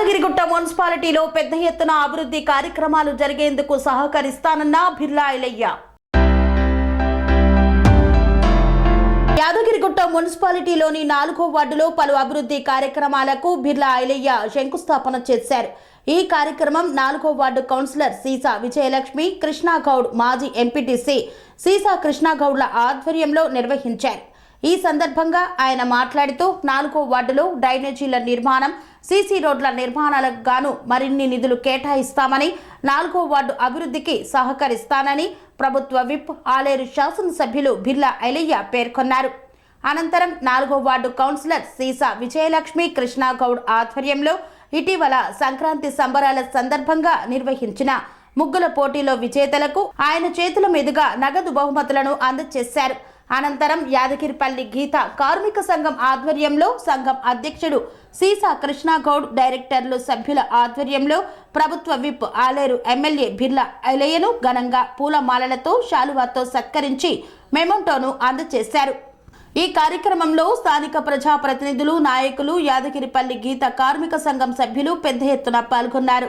యాదగిరిగుట్ట మున్సిపాలిటీలో పెద్ద ఎత్తున అభివృద్ధి కార్యక్రమాలు జరిగేందుకు సహకరిస్తానన్న బిర్లా ఐలయ్య యాదగిరిగుట్ట మున్సిపాలిటీలోని నాలుగో వార్డులో పలు అభివృద్ధి కార్యక్రమాలకు బిర్లా ఐలయ్య శంకుస్థాపన చేశారు. ఈ కార్యక్రమం నాలుగో వార్డు కౌన్సిలర్ సీసా విజయలక్ష్మి కృష్ణాగౌడ్ మాజీ ఎంపీటీసీ సీసా కృష్ణాగౌడ్ల ఆధ్వర్యంలో నిర్వహించారు. ఈ సందర్భంగా ఆయన మాట్లాడుతూ నాలుగో వార్డులో డ్రైనేజీల నిర్మాణం సీసీ రోడ్ల నిర్మాణాలకు గాను మరిన్ని నిధులు కేటాయిస్తామని నాలుగో వార్డు అభివృద్ధికి సహకరిస్తానని ప్రభుత్వ విప్ ఆలేరు శాసనసభ్యులు బిర్లా ఐలయ్య పేర్కొన్నారు. అనంతరం నాలుగో వార్డు కౌన్సిలర్ సీసా విజయలక్ష్మి కృష్ణాగౌడ్ ఆధ్వర్యంలో ఇటీవల సంక్రాంతి సంబరాల సందర్భంగా నిర్వహించిన ముగ్గుల పోటీలో విజేతలకు ఆయన చేతుల మీదుగా నగదు బహుమతులను అందజేశారు. అనంతరం యాదగిరిపల్లి గీత కార్మిక సంఘం ఆధ్వర్యంలో సంఘం అధ్యక్షుడు సీసా కృష్ణాగౌడ్ డైరెక్టర్లు సభ్యుల ఆధ్వర్యంలో ప్రభుత్వ విప్ ఆలేరు ఎమ్మెల్యే బిర్లా అలయను ఘనంగా పూలమాలలతో శాలువాతో సత్కరించి మెమోంటోను అందజేశారు. ఈ కార్యక్రమంలో స్థానిక ప్రజాప్రతినిధులు నాయకులు యాదగిరిపల్లి గీత కార్మిక సంఘం సభ్యులు పెద్ద ఎత్తున పాల్గొన్నారు.